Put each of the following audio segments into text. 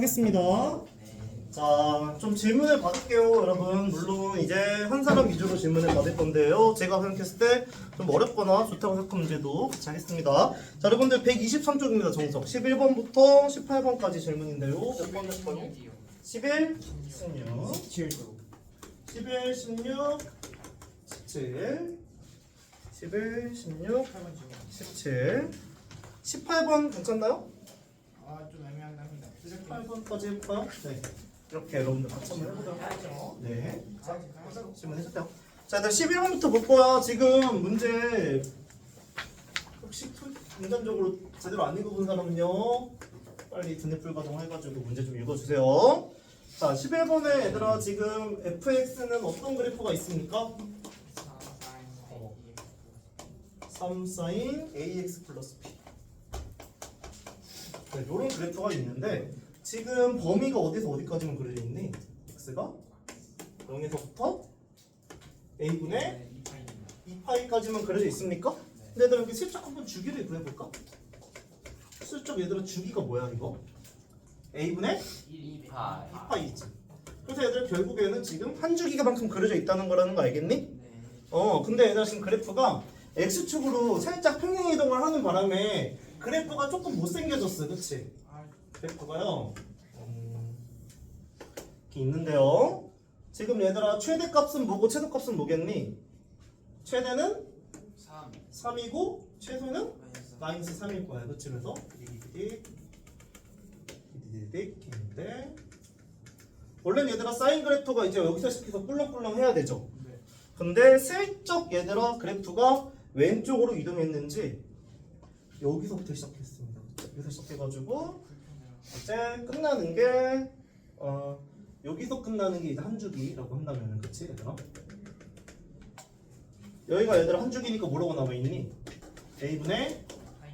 하겠습니다. 자, 좀 질문을 받을게요, 여러분. 물론 이제 한 사람 위주로 질문을 받을 건데요. 제가 생각했을 때 좀 어렵거나 좋다고 생각한 문제도 같이 하겠습니다. 자, 여러분들 123쪽입니다, 정석. 11번부터 18번까지 질문인데요. 몇번 할까요? 11, 16, 17도 11, 16, 17, 11, 16, 17, 18번 괜찮나요? 아좀 애매합니다 18번까지 해볼까요? 네. 이렇게 여러분들 같이 한번 해보도록 하죠. 네. 자, 질문 해주세요. 자, 일단 11번부터 볼 거야. 지금 문제 혹시 투- 인간적으로 제대로 안 읽어본 사람은요. 빨리 두뇌 불가동 해가지고 문제 좀 읽어주세요. 자, 11번에 얘들아 지금 fx는 어떤 그래프가 있습니까? 3 sin ax 플러스 b. 네, 이런 그래프가 있는데 지금 범위가 어디서 어디까지만 그려져 있니? x가 0에서부터 a분의 2파이까지만 그려져 있습니까? 근데 얘들아 여기 슬쩍 한번 주기를 구해볼까? 슬쩍 얘들아 주기가 뭐야 이거? a분의 2파 2파이지 그래서 얘들 결국에는 지금 한 주기가 만큼 그려져 있다는 거라는 거 알겠니? 어 근데 얘들아 지금 그래프가 x축으로 살짝 평행 이동을 하는 바람에 그래프가 조금 못생겨졌어 그치? 그래프가요 음, 이렇게 있는데요. 지금 얘들아 최대값은 뭐고 최소값은 뭐겠니? 최대는 3 3이고 최소는 마이너스 3일 거야. 그치? 그래서 디디디딕 디디디딕 있는데 원래는 얘들아 사인 그래프가 이제 여기서 시작해서 꿀렁꿀렁 해야 되죠? 근데 슬쩍 얘들아 그래프가 왼쪽으로 이동했는지 여기서부터 시작했습니다. 여기서 시작해가지고 이제 끝나는 게 어, 여기서 끝나는 게 이제 한 주기라고 한다면은 그치 얘들아? 여기가 얘들아 한 주기니까 뭐라고 남아있니? a분의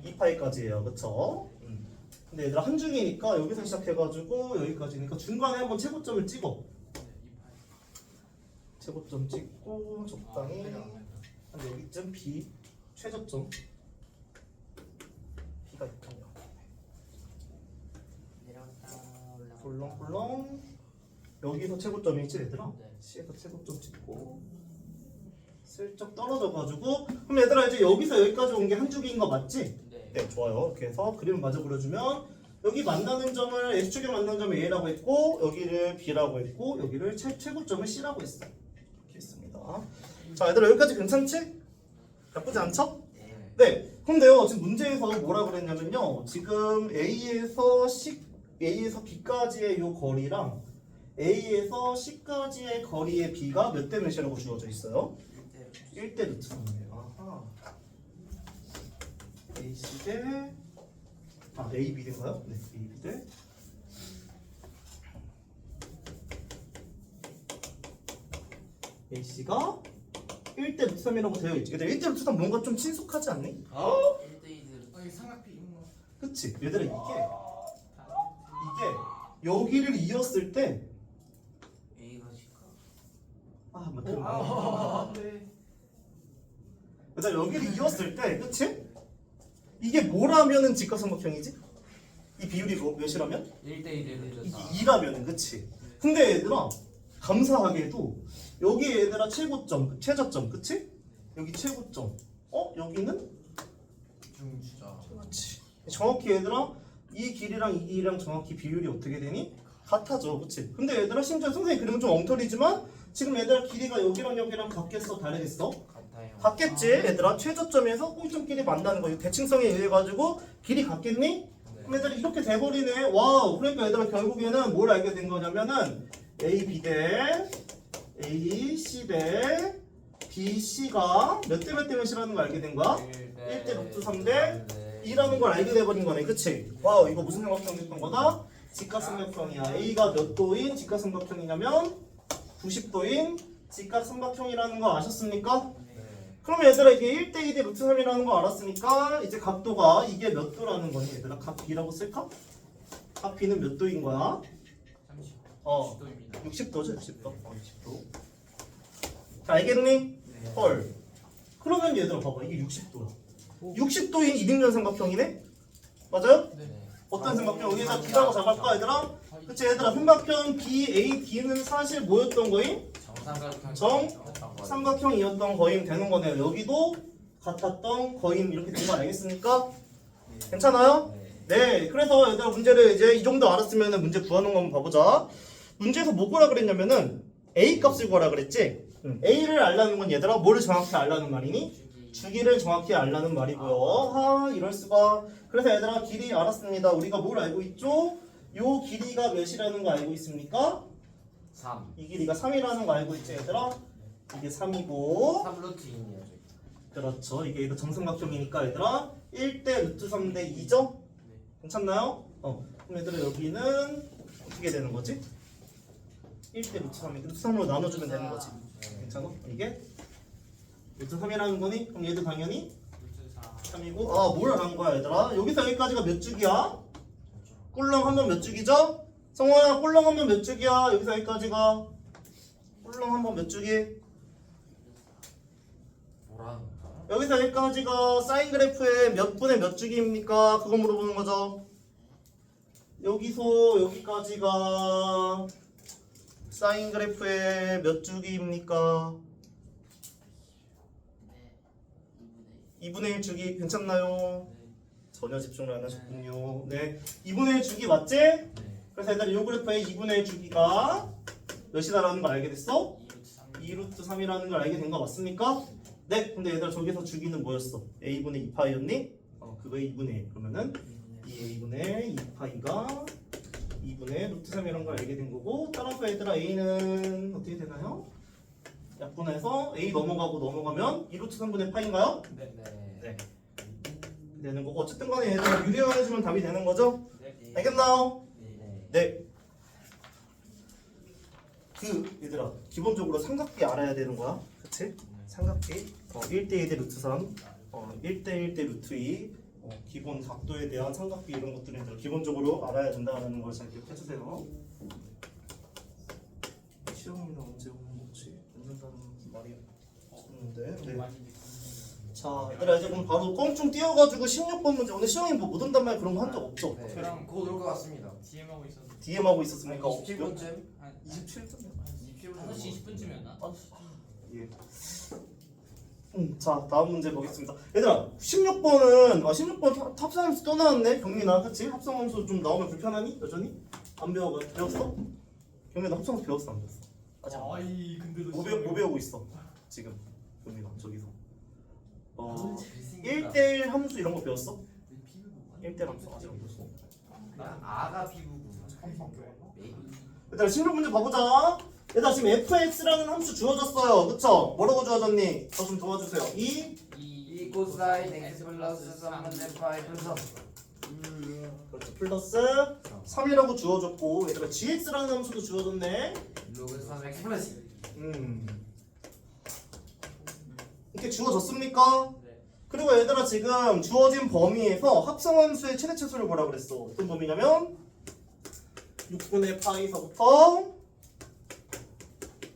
2파이까지예요 그쵸? 음. 근데 얘들아 한 주기니까 여기서 시작해가지고 여기까지니까 중간에 한번 최고점을 찍어 최고점 찍고 적당히 한 여기쯤 B 최저점 B가 있군 요. 꿀렁꿀렁 여기서 최고점이지 얘들아 네. C에서 최고점 찍고 슬쩍 떨어져가지고 그럼 얘들아 이제 여기서 여기까지 온 게한 주기인 거 맞지? 네. 네 좋아요 이렇게 해서 그림을 마저 그려주면 여기 만나는 점을 X축에 만나는 점을 A라고 했고 여기를 B라고 했고 여기를 최, 최고점을 C라고 했어 이렇게 했습니다 자 얘들아 여기까지 괜찮지? 나쁘지 않죠? 네. 네 근데요 지금 문제에서 뭐라 그랬냐면요 지금 A에서 C A에서 B까지의 요 거리랑 A에서 C까지의 거리의 B가 몇 대 몇이라고 주어져 있어요? 1대 루트 3이에요. 아하. AC 대 아, AB 대인가요? 네, AB 대 AC가 1대 루트 3이라고 되어 있지. 근데 1대 루트 3 뭔가 좀 친숙하지 않니? 1대1 아니 삼각비 이런 거 그치? 얘들아 이게 이게 여기를 이었을 때 A가 C가 아, 맞다. 아, 네. 얘들아 여기를 이었을 때 그치? 이게 뭐라면은 직각삼각형이지? 이 비율이 뭐, 몇이라면? 1대1을 이게 그렸다 2라면은 그치? 근데 얘들아 감사하게도 여기 얘들아 최고점 최저점 그치? 여기 최고점 어? 여기는? 중주자 그렇지 정확히 얘들아 이 길이랑 이 길이랑 정확히 비율이 어떻게 되니? 같아져 그치? 근데 얘들아 심지어 선생님 그림은 좀 엉터리지만 지금 얘들아 길이가 여기랑 여기랑 같겠어 다르겠어? 같아요 같겠지 얘들아 최저점에서 꼭점끼리 만나는 거 대칭성에 의해 가지고 길이 같겠니? 네. 그럼 얘들아 이렇게 돼버리네 와우 그러니까 얘들아 결국에는 뭘 알게 된 거냐면은 A, B 대 A, C 대 B, C가 몇 대 몇 대 몇이라는 걸 알게 된 거야? 1대 루트 3대 2라는 걸 알게 돼버린 거네. 그치? 와우 이거 무슨 삼각형이었던 거다? 직각삼각형이야. A가 몇 도인 직각삼각형이냐면 90도인 직각삼각형이라는 거 아셨습니까? 그럼 얘들아 이게 1대 2대 루트 3이라는 거 알았으니까 이제 각도가 이게 몇 도라는 거니? 얘들아 각 B라고 쓸까? 각 B는 몇 도인 거야? 30 어. 10도입니다. 60도죠 60도? 어 60도. 자 알겠니? 헐. 그러면 얘들아 봐봐. 이게 60도야 60도인 이등변 삼각형이네? 맞아요? 네. 어떤 삼각형? 여기다 B라고 잡을까 얘들아? 그치 얘들아 삼각형 B, A, D는 사실 뭐였던 거임? 정삼각형 삼각형이었던 거임 되는 거네요 여기도 같았던 거임 이렇게 된거 알겠습니까? 괜찮아요? 네 그래서 얘들아 문제를 이제 이 정도 알았으면 문제 구하는 거 한번 봐보자 문제에서 뭐 구하라 그랬냐면은 A 값을 구하라 그랬지? 응. A를 알라는 건 얘들아 뭐를 정확히 알라는 말이니? 주기를 정확히 알라는 말이고요. 하 이럴 수가. 그래서 얘들아 길이 알았습니다. 우리가 뭘 알고 있죠? 요 길이가 몇이라는 거 알고 있습니까? 3 이 길이가 3이라는 거 알고 있지 얘들아? 이게 3이고 3 루트 2네요 그렇죠. 이게 얘가 정삼각형이니까 얘들아 1대 루트 3대 2죠? 괜찮나요? 어. 그럼 얘들아 여기는 어떻게 되는 거지? 1대 루트 3이 루트 3으로 나눠주면 되는 거지. 괜찮아? 이게 루트 3이라는 거니? 그럼 얘도 당연히 루트 4 3이고 아뭘안 거야 얘들아 여기서 여기까지가 몇 줄기야? 꿀렁 한 번 몇 줄기죠? 성호야 꿀렁 한 번 몇 줄기야 여기서 여기까지가 꿀렁 한 번몇 거야? 여기서 여기까지가 사인 그래프의 몇 분의 몇 줄기입니까? 그거 물어보는 거죠 여기서 여기까지가 사인 그래프의 몇 줄기입니까? 2분의 1 주기 괜찮나요? 전혀 집중을 안 하셨군요. 네. 2분의 1 주기 맞지? 네 그래서 일단 요 그래프의 2분의 1 주기가 몇이다라는 걸 알게 됐어? 2루트 3 2루트 3이라는 걸 알게 된 거 맞습니까? 네. 근데 얘들아 저기서 주기는 뭐였어? a분의 2파이였니? 어, 그거의 2분의 1. 그러면은 2a분의 2파이가 2분의 루트 3이라는 걸 알게 된 거고 따라서 얘들아 a는 어떻게 되나요? 약분해서 a 넘어가고 넘어가면 2루트 3분의 파인가요? 네 네. 되는 거고 어쨌든 간에 얘들아 유리화해주면 답이 되는 거죠? 네. 알겠나요? 네. 네. 그 얘들아 기본적으로 삼각비 알아야 되는 거야. 그치? 삼각비 어, 1대1 대 루트 3 어, 1대1 대 루트 2 어, 기본 각도에 대한 삼각비 이런 것들을 얘들아 기본적으로 알아야 된다는 걸 잘 기억해 주세요. 시험이나 언제 오는 거지? 늦는다는 말이 없는데 네. 자 얘들아 이제 그럼 바로 껑충 띄워가지고 16번 문제 오늘 시험이 뭐 못 온단 말 그런 거 한 적 없죠? 네. 그럼 곧올 것 같습니다 DM 하고 있었는데 DM 하고 있었습니까? 27분쯤? 한 27분? 27분 5시 20분쯤이었나? 예. 음, 자 다음 문제 보겠습니다. 얘들아 16번은 아 16번 합성함수 또 나왔네 경민아 그치? 합성함수 좀 나오면 불편하니? 여전히? 안 배워 배웠어? 경민아 합성함수 배웠어 안 배웠어? 아직 안 아이 근데 너 뭐, 배우, 뭐 배우고 있어 지금 경민아 저기서 어 잘생겼다. 1대1 함수 이런 거 배웠어? 1대1 함수. 아직 안 배웠어. 그냥 아가 피부구 메이 얘들아 16문제 봐보자. 얘들아 지금 fx라는 함수 주어졌어요. 그쵸? 뭐라고 주어졌니? 저 좀 도와주세요. 2 이 코사인 x 플러스 3분의 파이 분석 그렇죠. 플러스 3이라고 주어졌고 얘들아 gx라는 함수도 주어졌네. 로그 3x 플러스. 음 이렇게 주어졌습니까? 네. 그리고 얘들아 지금 주어진 범위에서 합성함수의 최대 최소를 뭐라 그랬어 어떤 범위냐면 6분의 파이서부터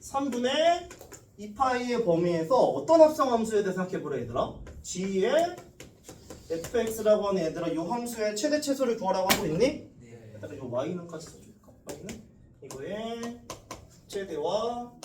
3분의 2파이의 범위에서 어떤 합성함수에 대해 생각해보라 얘들아 g의 fx라고 하는 얘들아 이 함수의 최대 최소를 구하라고 하고 있니? 네 일단 이 y는까지 써줄까? y는 이거의 최대와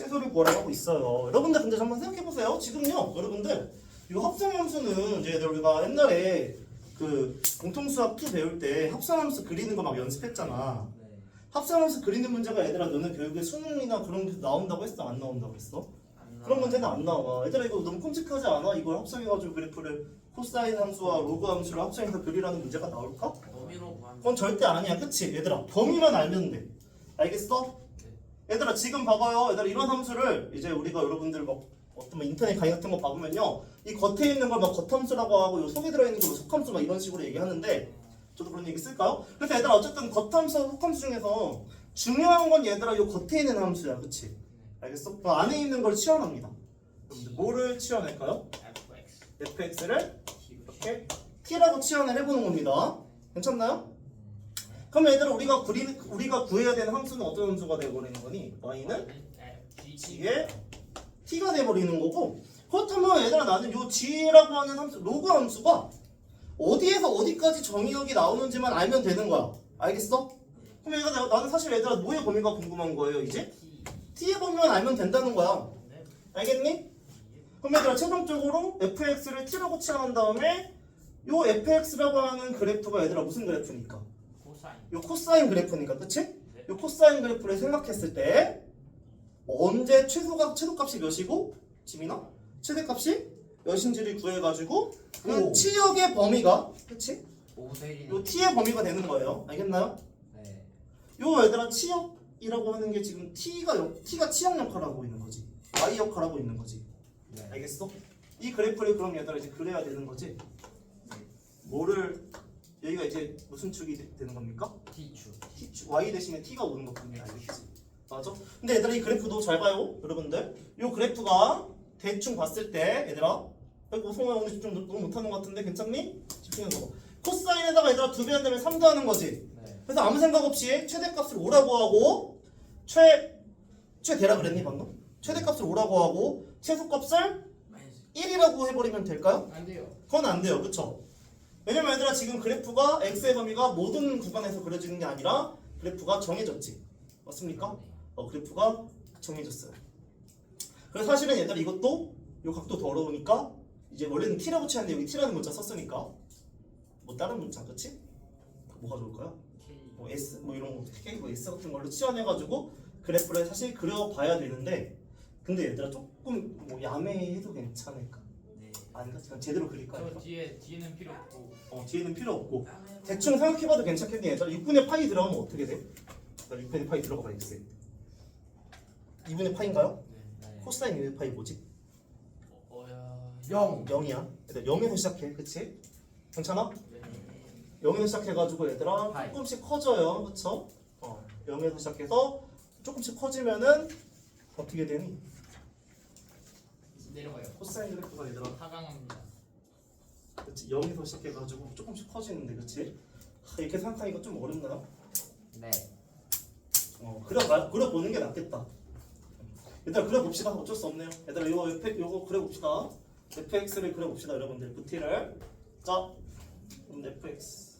최소를 구하라고 있어요. 여러분들 근데 한번 생각해 보세요. 지금요, 여러분들 이 합성함수는 이제 우리가 옛날에 그 공통수학 2 배울 때 합성함수 그리는 거 막 연습했잖아. 네. 합성함수 그리는 문제가 얘들아 너는 교육에 수능이나 그런 게 나온다고 했어? 안 나온다고 했어? 그런 문제는 안 나와. 얘들아 이거 너무 끔찍하지 않아? 이걸 합성해가지고 그래프를 코사인 함수와 로그 함수를 합성해서 그리라는 문제가 나올까? 범위로 구하면 그건 절대 아니야. 그치? 얘들아 범위만 알면 돼. 알겠어? 얘들아 지금 봐봐요. 얘들아 이런 함수를 이제 우리가 여러분들 막 어떤 뭐 인터넷 강의 같은 거 봐보면요. 이 겉에 있는 걸 막 겉함수라고 하고 요 속에 들어있는 걸 속함수 막 이런 식으로 얘기하는데 저도 그런 얘기 쓸까요? 그래서 얘들아 어쨌든 겉함수 속함수 중에서 중요한 건 얘들아 요 겉에 있는 함수야. 그치? 알겠어? 그 안에 있는 걸 치환합니다. 뭐를 치환할까요? FX fx를 이렇게 t라고 치환을 해보는 겁니다. 괜찮나요? 그럼 얘들아 우리가 구리, 우리가 구해야 되는 함수는 어떤 함수가 되어버리는 거니? y는 g의 t가 돼버리는 거고 그렇다면 얘들아 나는 요 g라고 하는 함수 로그 함수가 어디에서 어디까지 정의역이 나오는지만 알면 되는 거야. 알겠어? 그럼 얘가 나- 나는 사실 얘들아 뭐의 범위가 궁금한 거예요 이제? T. t의 범위만 알면 된다는 거야. 네. 알겠니? 그럼 얘들아 최종적으로 fx를 t라고 치환한 다음에 요 fx라고 하는 그래프가 얘들아 무슨 그래프니까? 요 코사인 그래프니까 그치? 네. 요 코사인 그래프를 생각했을 때 언제 최소가 최소값이 몇이고 지민아 최대값이 몇인지를 구해가지고 그 오. 치역의 범위가 그치? 5대1이네 요 t의 범위가 되는 거예요 알겠나요? 네 요 얘들아 치역이라고 하는 게 지금 t가 역- t가 치역 역할을 하고 있는 거지 y 역할을 하고 있는 거지 네. 알겠어? 이 그래프를 그럼 얘들아 이제 그려야 되는 거지 뭐를 여기가 이제 무슨 축이 되- 되는 겁니까? T축 t, y 대신에 t가 오는 것 같네 알겠지? 맞아? 근데 얘들아 이 그래프도 잘 봐요 여러분들 요 그래프가 대충 봤을 때 얘들아 아이고 성호야 오늘 집중 너무 못하는 것 같은데 괜찮니? 집중해서 봐 코사인에다가 얘들아 두배 한다면 3도 하는 거지 네 그래서 아무 생각 없이 최대값을 5라고 하고 최 최대라 그랬니 방금? 최대값을 5라고 하고 최소값을 마이너스. 1이라고 해버리면 될까요? 안 돼요 그건 안 돼요 그쵸? 왜냐면 얘들아 지금 그래프가 x의 범위가 모든 구간에서 그려지는 게 아니라 그래프가 정해졌지 맞습니까? 어 그래프가 정해졌어요 그래서 사실은 얘들아 이것도 요 각도 더러우니까 이제 원래는 t라고 치는데 여기 t라는 문자 썼으니까 뭐 다른 문자 그치? 뭐가 좋을까요? 뭐 S 뭐 이런 거 K 뭐 S 같은 걸로 치환해가지고 그래프를 사실 그려봐야 되는데 근데 얘들아 조금 뭐 야매해도 괜찮을까? 네. 아닌가? 그냥 제대로 그릴까요? 저 뒤에 뒤에는 필요 없고. 어 뒤에는 필요 없고 대충 생각해봐도 괜찮겠니 얘들아 6분의 파이 들어가면 어떻게 돼? 나 6분의 파이 들어가 봐야겠어 2분의 파인가요? 네. 네 코사인 2분의 파이 뭐지? 어, 어야. 0 0이야 얘들아 0에서 시작해 그치? 괜찮아? 네. 0에서 시작해가지고 얘들아 파이. 조금씩 커져요 그쵸? 어 0에서 시작해서 조금씩 커지면은 어떻게 되니? 내려가요. 코사인 그래프가 얘들아 하강합니다. 그치 0에서 시작해가지고 조금씩 커지는데 그치? 하, 이렇게 생각하니까 좀 어렵나요? 네어 그려 봐- 그려 보는 게 낫겠다. 일단 그려 봅시다. 어쩔 수 없네요. 얘들아 이거 F, 요거 그려 봅시다. fx를 그려 봅시다, 여러분들. vt를 자, 그럼 fx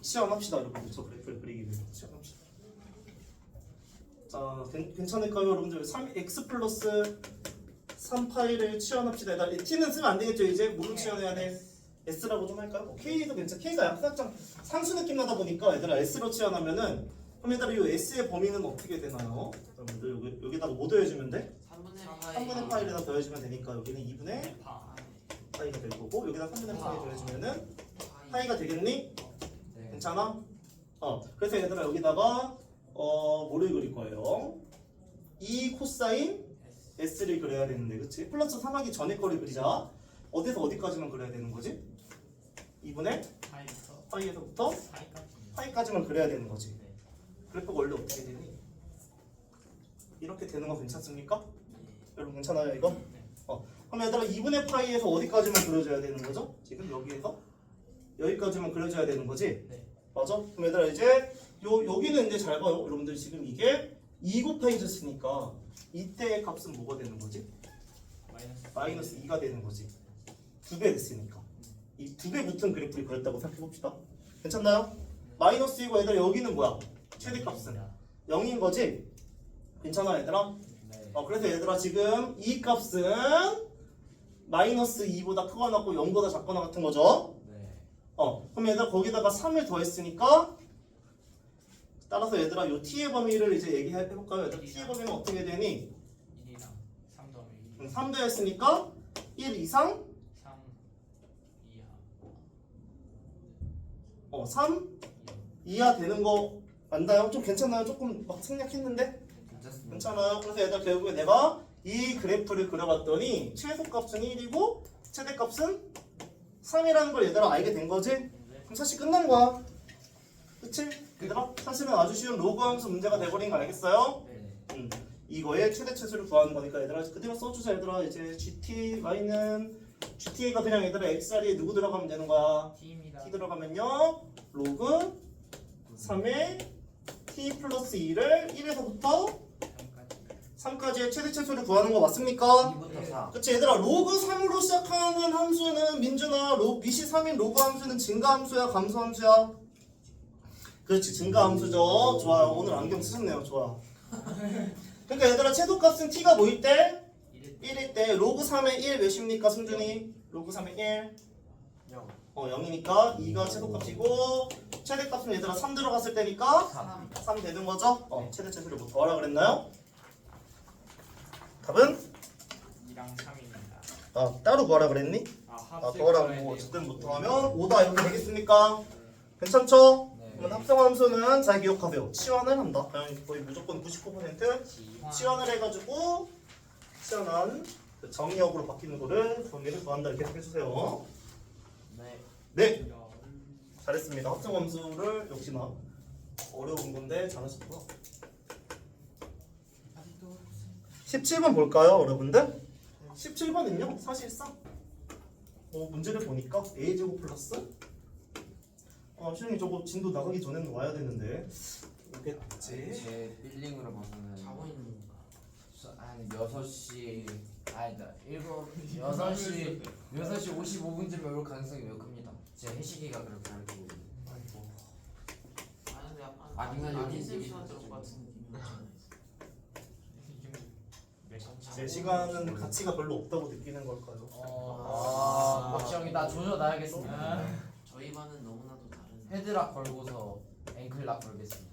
시험합시다, 여러분들. 저 그래프를 그리기 위해서 시험합시다. 자, 괜- 괜찮을까요, 여러분들? 3x 플러스 3파이를 치환합시다. 일단 t는 쓰면 안 되겠죠, 이제 뭐로 치환해야 돼? S라고 좀 할까요? 어, K도 괜찮아. K가 약간 살짝 상수 느낌 나다 보니까 얘들아 S로 치환하면은 그럼 얘들아 이 S의 범위는 어떻게 되나요? 여러분들 여기, 여기다가 뭐 더해주면 돼? 3분의 3분의 파이에다 더해주면 되니까 여기는 2분의 네. 파. 파이가 될 거고 여기다 3분의 파이 더해주면은 파이. 파이가 되겠니? 네. 괜찮아? 어 그래서 얘들아 여기다가 어 뭐를 그릴 거예요? 2 코사인 S. S를 그려야 되는데 그치? 플러스 3하기 전에 거를 그리자 어디서 어디까지만 그려야 되는 거지? 2분의 파이부터 파이에서부터 파이까지. 파이까지만 그려야 되는 거지. 네. 그래프가 원래 어떻게 되니? 이렇게 되는 거 괜찮습니까? 네. 여러분 괜찮아요 이거? 네. 어. 그럼 얘들아 2분의 파이에서 어디까지만 그려줘야 되는 거죠? 지금 여기에서 여기까지만 그려줘야 되는 거지? 네. 맞아? 그럼 얘들아 이제 요 여기는 이제 잘 봐요. 여러분들 지금 이게 2 곱하기 졌으니까 이때의 값은 뭐가 되는 거지? 마이너스. 마이너스 2가 되는 거지. 두 배 됐으니까. 이 두 배 붙은 그래프를 그렸다고 생각해 봅시다. 괜찮나요? 마이너스 2고 얘들아 여기는 뭐야? 최대값은 0인 거지? 괜찮아 얘들아? 네. 어 그래서 얘들아 지금 이 값은 마이너스 2보다 크거나 같고 0보다 작거나 같은 거죠? 네. 어 그럼 얘들아 거기다가 3을 더했으니까 따라서 얘들아 요 t의 범위를 이제 얘기해 볼까요? 얘들아 t의 범위는 어떻게 되니? 1이랑 3 더하면 2. 3 더했으니까 1 이상 3 이하. 어3 이하. 이하 되는 거 맞나요? 좀 괜찮나요? 조금 막 생략했는데 괜찮습니다 괜찮아요. 그래서 얘들아 결국에 내가 이 그래프를 그려봤더니 최소값은 1이고 최대값은 3이라는 걸 얘들아 알게 된 거지? 네. 그럼 사실 끝난 거야. 그치? 얘들아 사실은 아주 쉬운 로그 함수 문제가 돼버린 거 알겠어요? 네. 음, 이거의 최대 최소를 구하는 거니까 얘들아 그대로 써주자 얘들아 이제 GTY는 GTA가 그냥 얘들아 X 자리에 누구 들어가면 되는 거야? T입니다. T 들어가면요 로그 3의 T 플러스 2를 1에서부터 3까지. 3까지의 최대 최소를 구하는 거 맞습니까? 2부터 4 그치 얘들아 로그 3으로 시작하는 함수는 민준아 로, 미시 3인 로그 함수는 증가 함수야 감소 함수야? 그렇지 증가 함수죠 좋아요 오늘 안경 쓰셨네요 좋아 그러니까 얘들아 최소값은 t가 뭐일 때? 1일 때 로그 3의 1 몇입니까 승준이? 로그 3의 1 0 어 0이니까 2가 최소값이고 최대값은 얘들아 3 들어갔을 때니까 3 3 되는 거죠? 어 최대 최소를 뭐 더하라 그랬나요? 답은? 2랑 3입니다. 아 따로 구하라 그랬니? 아, 아 더하라고 어쨌든부터 하면 5다 이렇게 되겠습니까? 괜찮죠? 네. 그러면 합성함수는 잘 기억하세요 치환을 한다 거의 무조건 99% 지환. 치환을 해가지고 치환한 그 정의역으로 바뀌는 거를 정의를 구한다 이렇게 해주세요 네 네 잘했습니다 합성함수를 역시나 어려운 건데 잘하셨고요 17번 볼까요 여러분들? 17번은요 사실상 어, 문제를 보니까 a제곱 플러스 아 시영이 저거 진도 나가기 전에는 와야 되는데. 오겠지? 제 빌링으로 봐서는 자고 있는 건가? 한 6시 아니다 7 6시 6시 55분쯤에 올 가능성이 매우 큽니다. 제 해시기가 그렇게 가르치고 있는데. 아이고. 아 근데 약간 여기 아닌 쌤 여기 시간 들을 것 같은 느낌이 제 시간은 가치가 별로 없다고 느끼는 걸까요? 아 박시영이 나 조져놔야겠습니다. 저희 반은 너무나도 다른 헤드락 걸고서 앵클락 걸겠습니다.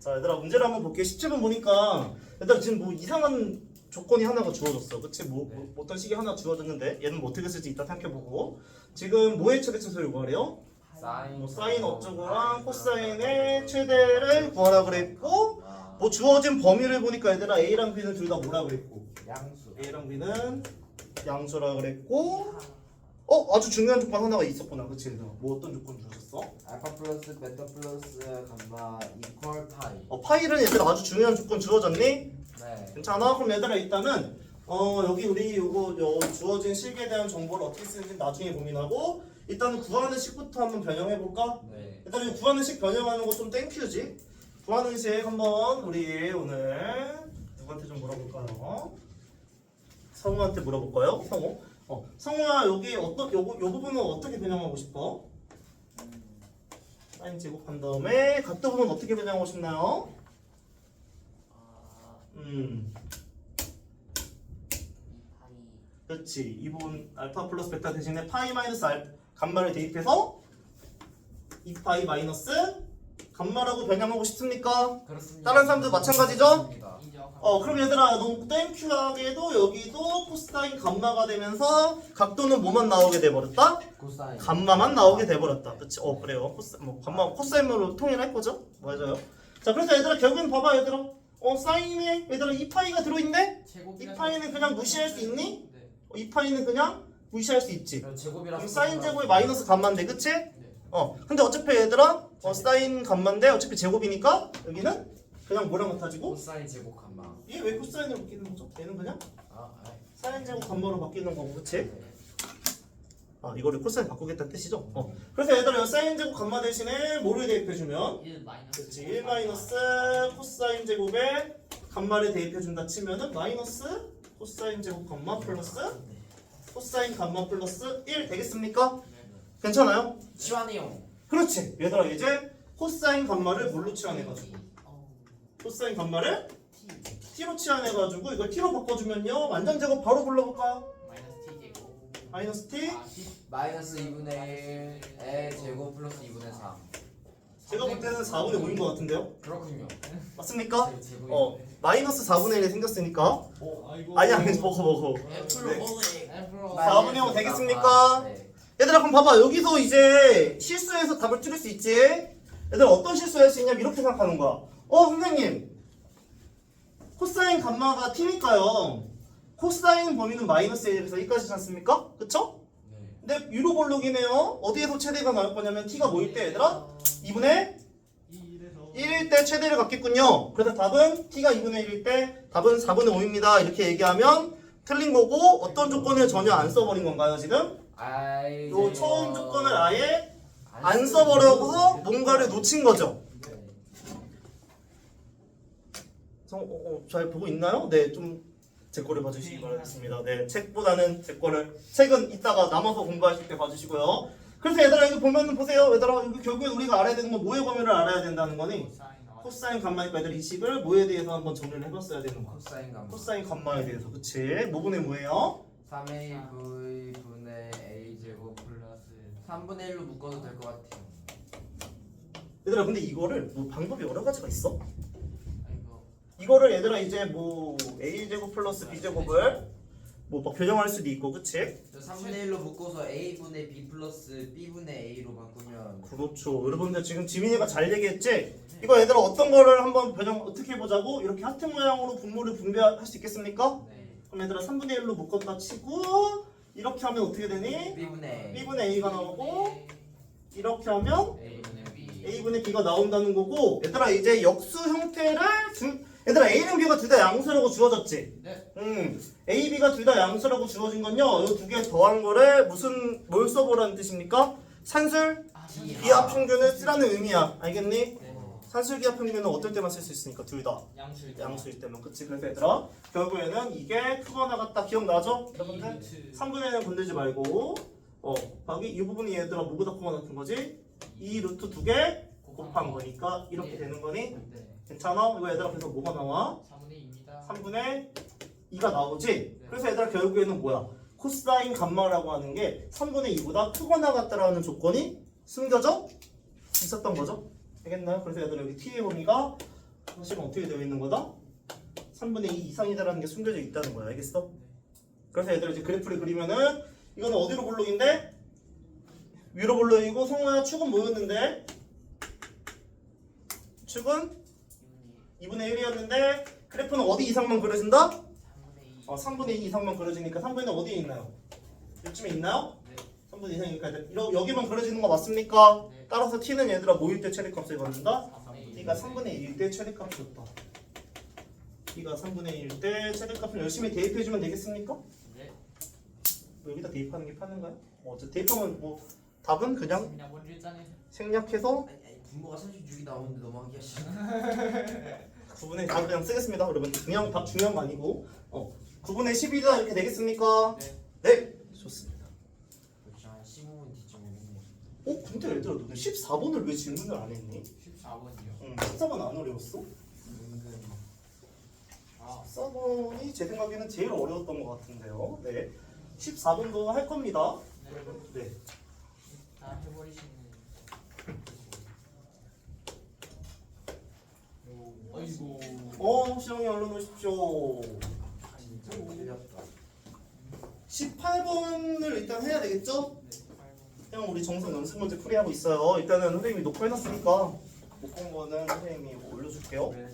자 얘들아 문제를 한번 볼게요. 17번 보니까 얘들아 지금 뭐 이상한 조건이 하나가 주어졌어. 그치? 뭐, 뭐 어떤 식이 하나 주어졌는데 얘는 뭐 어떻게 쓸지 이따 생각해보고. 지금 뭐의 최대 최소를 구하래요? 사인. 뭐 사인 어쩌고랑 코사인의 최대를 구하라 그랬고 아, 뭐 주어진 범위를 보니까 얘들아 A랑 B는 둘 다 뭐라 그랬고? 양수 A랑 B는 양수라 그랬고 어 아주 중요한 조건 하나가 있었구나 그치 얘들아 뭐 어떤 조건 주셨어? 알파 플러스 베타 플러스 감마 이퀄 파이 어 파일은 얘들아 아주 중요한 조건 주어졌니? 네 괜찮아? 그럼 얘들아 일단은 어 여기 우리 요거 요 주어진 식에 대한 정보를 어떻게 쓰는지 나중에 고민하고 일단은 구하는 식부터 한번 변형해 볼까? 네. 일단 이 구하는 식 변형하는 거 좀 땡큐지? 구하는 식 한번 우리 오늘 누구한테 좀 물어볼까요? 성우한테 물어볼까요? 성우? 어 성우야 여기 어떤 요, 요 부분은 어떻게 변형하고 싶어? 사인 제곱한 다음에 각도 부분 어떻게 변형하고 싶나요? 아음 파이 그렇지 이 부분 알파 플러스 베타 대신에 파이 마이너스 알 감마를 대입해서 2파이 마이너스 감마라고 변형하고 싶습니까? 그렇습니다 다른 사람도 마찬가지죠? 어 그럼 얘들아 너무 땡큐하게도 여기도 코사인 감마가 되면서 각도는 뭐만 나오게 돼버렸다? 코사인 감마만 나오게 돼버렸다 그치? 어 그래요 코사, 뭐 감마 코사인으로 통일할 거죠? 맞아요 자 그래서 얘들아 결국엔 봐봐 얘들아 어 사인에 얘들아 2파이가 들어있네? 이 파이는 그냥 무시할 수 있니? 네. 어, 2파이는 그냥 무시할 수 있지 그럼 사인 제곱이 마이너스 감마인데 그치? 어 근데 어차피 얘들아 어, 사인 감마인데 어차피 제곱이니까 여기는 그냥 뭐랑 같아지고 코사인 제곱 감마 얘 왜 코사인으로 바뀌는 거죠? 얘는 그냥 아 아이. 사인 제곱 감마로 바뀌는 거고 그치? 네. 아 이거를 코사인 바꾸겠다는 뜻이죠? 어 그래서 얘들아 이 사인 제곱 감마 대신에 뭐를 대입해주면 1 마이너스 그렇지 1 마이너스 코사인 제곱에 감마를 대입해준다 치면은 마이너스 코사인 제곱 감마 플러스 코사인 감마 플러스 1 되겠습니까? 괜찮아요? 치환이용 그렇지 얘들아 이제 코사인 감마를 뭘로 치환해가지고 어, 코사인 T t로 치환해가지고 이걸 t로 바꿔주면요 완전 제곱 바로 불러볼까요? 마이너스 T 제곱 마이너스 t 아 T 마이너스 2분의 1의 제곱 플러스 2분의 3 제가 볼 때는 4분의 5인 것 같은데요? 그렇군요 맞습니까? 제- 제곱이 어 마이너스 4분의 1이 생겼으니까 어, 아이고. 아니 아니 먹어 먹어 F로. 4분의 5 되겠습니까? 네. 얘들아 그럼 봐봐 여기서 이제 실수해서 답을 줄일 수 있지 얘들아 어떤 실수 할 수 있냐면 이렇게 생각하는 거야 어 선생님 코사인 감마가 t니까요 코사인 범위는 마이너스 1에서 1까지지 않습니까? 그쵸? 네. 근데 유로 볼록이네요 어디에서 최대가 나올 거냐면 t가 뭐일 때 얘들아? 2분의 1에서 1일 때 최대를 갖겠군요 그래서 답은 t가 2분의 1일 때 답은 4분의 5입니다 이렇게 얘기하면 틀린 거고 어떤 조건을 전혀 안 써버린 건가요 지금? 아이 요 처음 조건을 아예 안 써버려서 뭔가를 놓친 거죠. 네. 성, 어, 어, 잘 보고 있나요? 네, 좀 제 거를 봐주시기 바라겠습니다. 네, 책보다는 제 거를 책은 이따가 남아서 공부하실 때 봐주시고요. 그래서 얘들아 이거 보면은 보세요. 얘들아 이거 결국에 우리가 알아야 되는 건 뭐의 범위를 알아야 된다는 거니 코사인 감마니까 얘들 이 식을 뭐에 대해서 한번 정리를 해봤어야 되는 거. 코사인 감마 코사인 감마에 대해서 그치? 뭐분의 뭐예요? 3a v 분의 a 제곱 플러스 3분의 1로 묶어도 될 것 같아요 얘들아 근데 이거를 뭐 방법이 여러 가지가 있어. 이거를 얘들아 이제 뭐 a 제곱 플러스 b 제곱을 뭐막 변형할 수도 있고 그치? 저 3분의 1로 묶어서 a분의 b 플러스 b분의 a로 바꾸면 그렇죠. 여러분들 지금 지민이가 잘 얘기했지? 이거 얘들아 어떤 거를 한번 변형 어떻게 해보자고? 이렇게 하트 모양으로 분모를 분배할 수 있겠습니까? 네 그럼 얘들아 3분의 1로 묶었다 치고 이렇게 하면 어떻게 되니? b분의 a b분의 a가 나오고 이렇게 하면 a분의 b a분의 b가 나온다는 거고 얘들아 이제 역수 형태를 주, 얘들아 a는 b가 둘 다 양수라고 주어졌지? 네. 음, a, b가 둘 다 양수라고 주어진 건요 이 두 개 더한 거를 무슨 뭘 써보라는 뜻입니까? 산술 기하 평균을 쓰라는 의미야 알겠니? 산술 기하 평균은 어떨 때만 쓸 수 있으니까 둘다 양수일 양수일 때만 그치 그래서 얘들아 결국에는 이게 크거나 같다 기억나죠? 네. 여러분들? 3분의 1은 건들지 말고 어 여기 이 부분이 얘들아 뭐보다 크거나 같은 거지? 이 루트 두 개 곱한 거니까 이렇게 되는 거니? 네. 괜찮아? 이거 얘들아 그래서 뭐가 나와? 3분의 2입니다 3분의 2가 나오지? 그래서 얘들아 결국에는 뭐야? 코사인 감마라고 하는 게 3분의 2보다 크거나 같다라는 조건이 숨겨져 있었던 거죠? 알겠나요? 그래서 얘들아 여기 t의 범위가 사실은 어떻게 되어 있는 거다? 3분의 2 이상이다라는 게 숨겨져 있다는 거야. 알겠어? 그래서 얘들아 이제 그래프를 그리면은 이거는 어디로 볼록인데? 위로 볼록이고 성우야 축은 뭐였는데? 축은 2분의 1이었는데 그래프는 어디 이상만 그려진다? 3분의 2 어, 3분의 2 이상만 그려지니까 3분의 1은 어디에 있나요? 이쯤에 있나요? 네. 3분의 2 이상이니까 여기만 그려지는 거 맞습니까? 네. 따라서 t는 얘들아 뭐일 때 최대값을 받는다? 3분의 2 t가 3분의 1일 때 최대값이었다 t가 3분의 1일 때 최대값을 열심히 대입해주면 되겠습니까? 네 여기다 대입하는 게 편한가요? 어, 대입하면 뭐 답은 그냥 일단은 생략해서 아니 분모가 36이 나오는데 너무 하기 싫어 9분의 답 그냥 쓰겠습니다 여러분. 그냥 답 중요한 거 아니고. 어 9분의 12다 이렇게 되겠습니까? 네. 네. 좋습니다. 그렇죠. 한 15분 뒤쯤이겠네 어 근데 얘들아 너는 14번을 왜 질문을 안 했니? 14번이요. 응 14번 안 어려웠어? 은근 아. 14번이 제 생각에는 제일 어려웠던 것 같은데요. 네. 14번도 할 겁니다. 네. 네 다 해버리시는 오, 아이고 어, 시영이 얼른 오십시오. 진짜 틀렸다 18번을 일단 해야 되겠죠? 네 8번 그냥 우리 정석 연습 문제 풀이하고 있어요. 일단은 선생님이 녹화해놨으니까 못 본 거는 선생님이 뭐 올려줄게요. 네